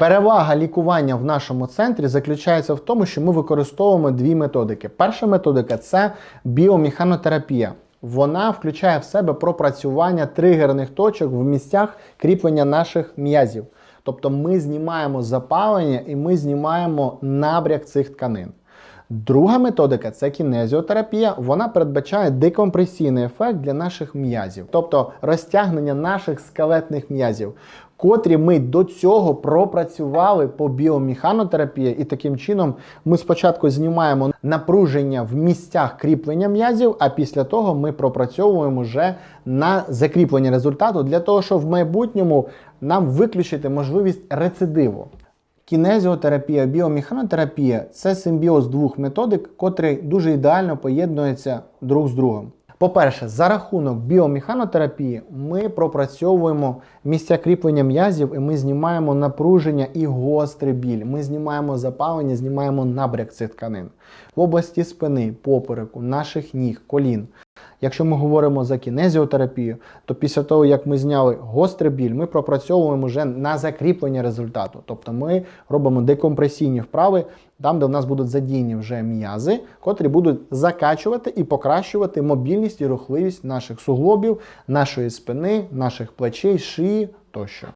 Перевага лікування в нашому центрі заключається в тому, що ми використовуємо дві методики. Перша методика це біомеханотерапія. Вона включає в себе пропрацювання тригерних точок в місцях кріплення наших м'язів. Тобто ми знімаємо запалення і ми знімаємо набряк цих тканин. Друга методика це кінезіотерапія. Вона передбачає декомпресійний ефект для наших м'язів, тобто розтягнення наших скелетних м'язів, котрі ми до цього пропрацювали по біомеханотерапії, і таким чином ми спочатку знімаємо напруження в місцях кріплення м'язів, а після того ми пропрацьовуємо вже на закріплення результату для того, щоб в майбутньому нам виключити можливість рецидиву. Кінезіотерапія, біомеханотерапія це симбіоз двох методик, котрий дуже ідеально поєднується друг з другом. По-перше, за рахунок біомеханотерапії ми пропрацьовуємо місця кріплення м'язів і ми знімаємо напруження і гострий біль. Ми знімаємо запалення, знімаємо набряк цих тканин в області спини, попереку, наших ніг, колін. Якщо ми говоримо за кінезіотерапію, то після того, як ми зняли гострий біль, ми пропрацьовуємо вже на закріплення результату. Тобто ми робимо декомпресійні вправи, там, де в нас будуть задіяні вже м'язи, котрі будуть закачувати і покращувати мобільність і рухливість наших суглобів, нашої спини, наших плечей, шиї тощо.